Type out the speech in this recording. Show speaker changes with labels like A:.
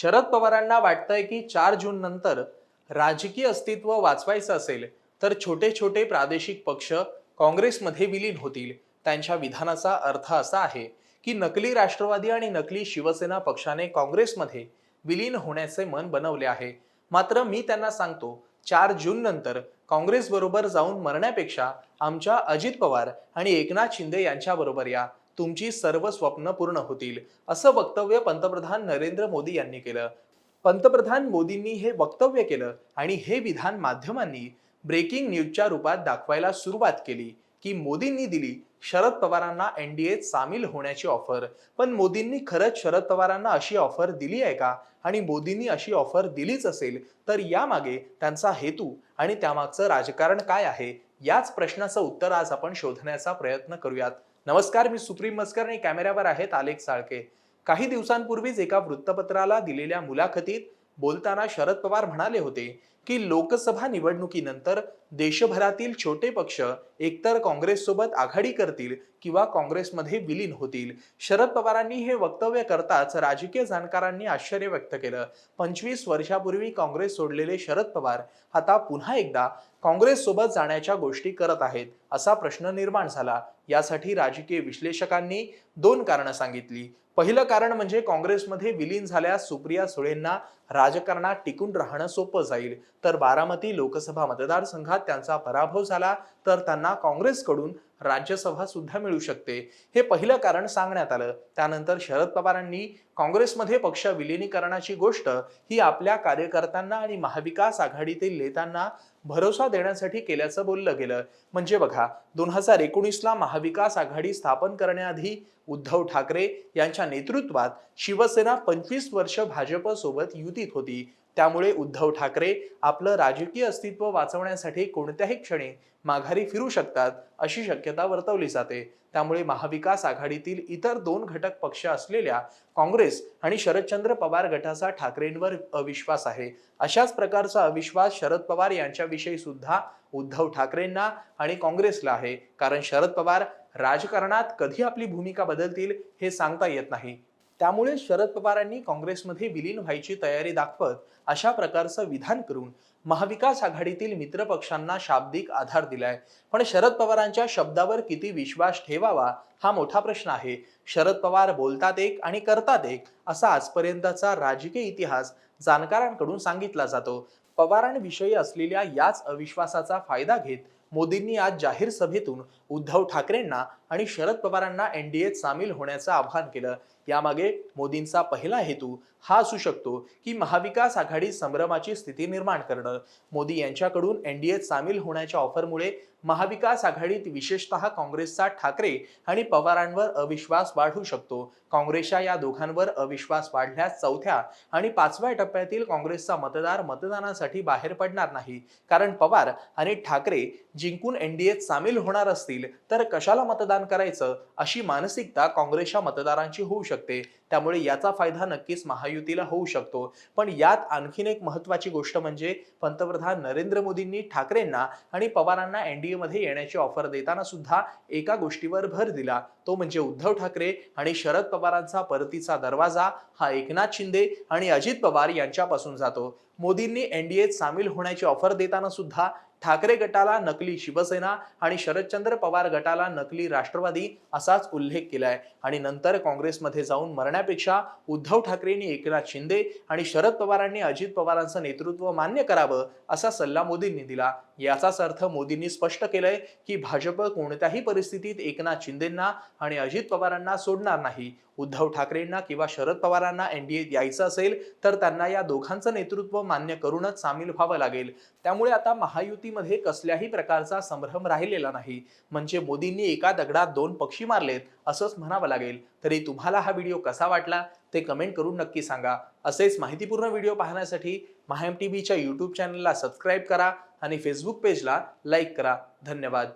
A: शरद पवारांना वाटतंय की चार जून नंतर राजकीय अस्तित्व वाचवायचं असेल तर छोटे छोटे प्रादेशिक पक्ष काँग्रेसमध्ये विलीन होतील. त्यांच्या विधानाचा अर्थ असा आहे की नकली राष्ट्रवादी आणि नकली शिवसेना पक्षाने काँग्रेसमध्ये विलीन होण्याचे मन बनवले आहे. मात्र मी त्यांना सांगतो चार जून नंतर काँग्रेस बरोबर जाऊन मरण्यापेक्षा आमच्या अजित पवार आणि एकनाथ शिंदे यांच्याबरोबर या. तुमची सर्व स्वप्न पूर्ण होतील असं वक्तव्य पंतप्रधान नरेंद्र मोदी यांनी केलं. पंतप्रधान मोदींनी हे वक्तव्य केलं आणि हे विधान माध्यमांनी ब्रेकिंग न्यूजच्या रूपात दाखवायला सुरुवात केली की मोदींनी दिली शरद पवारांना एनडीएत सामील होण्याची ऑफर पण मोदींनी खरंच शरद पवारांना अशी ऑफर दिली आहे का? आणि मोदींनी अशी ऑफर दिलीच असेल तर यामागे त्यांचा हेतू आणि त्यामागचं राजकारण काय आहे? याच प्रश्नाचं उत्तर आज आपण शोधण्याचा प्रयत्न करूयात. नमस्कार मी सुप्रीम मस्कर आणि कॅमेऱ्यावर आहेत आलेख साळके. काही दिवसांपूर्वीच एका वृत्तपत्राला दिलेल्या मुलाखतीत बोलताना शरद पवार म्हणाले होते की लोकसभा निवडणुकीनंतर देशभरातील छोटे पक्ष एकतर काँग्रेससोबत आघाडी करतील किंवा काँग्रेसमध्ये विलीन होतील. शरद पवारांनी हे वक्तव्य करताच राजकीय जाणकारांनी आश्चर्य व्यक्त केलं. पंचवीस वर्षापूर्वी काँग्रेस सोडलेले शरद पवार आता पुन्हा एकदा काँग्रेस सोबत जाण्याच्या गोष्टी करत आहेत असा प्रश्न निर्माण झाला. यासाठी राजकीय विश्लेषकांनी दोन कारणं सांगितली. पहिलं कारण म्हणजे काँग्रेसमध्ये विलीन झाल्यास सुप्रिया सुळेंना राजकारणात टिकून राहणं सोपं जाईल. तर बारामती लोकसभा मतदारसंघात त्यांचा पराभव झाला तर त्यांना काँग्रेसकडून राज्यसभा सुद्धा मिळू शकते. हे पहिलं कारण सांगण्यात आलं. त्यानंतर शरद पवारांनी काँग्रेसमध्ये पक्ष विलिनीकरणाची गोष्ट ही आपल्या कार्यकर्त्यांना आणि महाविकास आघाडीतील नेत्यांना भरोसा देण्यासाठी केल्याचं बोललं गेलं. म्हणजे बघा दोन हजार एकोणीसला महाविकास आघाडी स्थापन करण्याआधी उद्धव ठाकरे यांच्या नेतृत्वात शिवसेना पंचवीस वर्ष भाजप सोबत युतीत होती. त्यामुळे उद्धव ठाकरे आपलं राजकीय अस्तित्व वाचवण्यासाठी कोणत्याही क्षणी माघारी फिरू शकतात अशी शक्यता वर्तवली जाते. त्यामुळे महाविकास आघाडीतील इतर दोन घटक पक्ष असलेल्या काँग्रेस आणि शरदचंद्र पवार गटाचा ठाकरेंवर अविश्वास आहे. अशाच प्रकारचा अविश्वास शरद पवार यांच्याविषयी सुद्धा उद्धव ठाकरेंना आणि काँग्रेसला आहे. कारण शरद पवार राजकारणात कधी आपली भूमिका बदलतील हे सांगता येत नाही. त्यामुळे शरद पवारांनी काँग्रेसमध्ये विलीन व्हायची तयारी दाखवत अशा प्रकारचं विधान करून महाविकास आघाडीतील मित्र पक्षांना शाब्दिक आधार दिलाय. पण शरद पवारांच्या शब्दावर किती विश्वास ठेवावा हा मोठा प्रश्न आहे. शरद पवार बोलतात एक आणि करतात एक असा आजपर्यंतचा राजकीय इतिहास जाणकारांकडून सांगितला जातो. पवारांविषयी असलेल्या याच अविश्वासाचा फायदा घेत मोदींनी आज जाहीर सभेतून उद्धव ठाकरेंना आणि शरद पवारांना एनडीएत सामील होण्याचं आवाहन केलं. यामागे मोदींचा पहिला हेतू हा असू शकतो की महाविकास आघाडी संभ्रमाची स्थिती निर्माण करणं. मोदी यांच्याकडून एनडीएत सामील होण्याच्या ऑफरमुळे महाविकास आघाडीत विशेषतः काँग्रेसचा ठाकरे आणि पवारांवर अविश्वास वाढू शकतो. काँग्रेसच्या या दोघांवर अविश्वास वाढल्यास चौथ्या आणि पाचव्या टप्प्यातील काँग्रेसचा मतदार मतदानासाठी बाहेर पडणार नाही. कारण पवार आणि ठाकरे जिंकून एनडीएत सामील होणार असतील तर कशाला मतदान करायचं अशी मानसिकता काँग्रेसच्या मतदारांची होऊ शकते. त्यामुळे याचा फायदा नक्कीच महायुतीला होऊ शकतो. पण यात आणखीन एक महत्वाची गोष्ट म्हणजे पंतप्रधान नरेंद्र मोदींनी ठाकरेंना आणि पवारांना एनडीए मध्ये येण्याची ऑफर देताना सुद्धा एका गोष्टीवर भर दिला. तो म्हणजे उद्धव ठाकरे आणि शरद पवारांचा परतीचा दरवाजा हा एकनाथ शिंदे आणि अजित पवार यांच्यापासून जातो. मोदींनी एनडीएत सामील होण्याची ऑफर देताना सुद्धा ठाकरे गटाला नकली शिवसेना आणि शरदचंद्र पवार गटाला नकली राष्ट्रवादी असाच उल्लेख केलाय. आणि नंतर काँग्रेसमध्ये जाऊन मरण्यापेक्षा उद्धव ठाकरेंनी एकनाथ शिंदे आणि शरद पवारांनी अजित पवारांचं नेतृत्व मान्य करावं असा सल्ला मोदींनी दिला. याचाच अर्थ मोदींनी स्पष्ट केलंय की भाजप कोणत्याही परिस्थितीत एकनाथ शिंदेंना आणि अजित पवारांना सोडणार नाही. उद्धव ठाकरेंना किंवा शरद पवारांना एनडीएत यायचं असेल तर त्यांना या दोघांचं नेतृत्व मान्य करूनच सामील व्हावं लागेल. त्यामुळे आता महायुती महायुतीमध्ये कसल्याही प्रकारचा संभ्रम राहिलेला नाही. म्हणजे मोदींनी एका दगडात दोन पक्षी मारलेत असंच म्हणावं लागेल. तरी तुम्हाला हा व्हिडिओ कसा वाटला? ते कमेंट करून नक्की सांगा. असेच माहितीपूर्ण व्हिडिओ पाहण्यासाठी महाएम टी व्हीच्या यूट्यूब चॅनलला सबस्क्राईब करा आणि फेसबुक पेजला लाईक करा. धन्यवाद.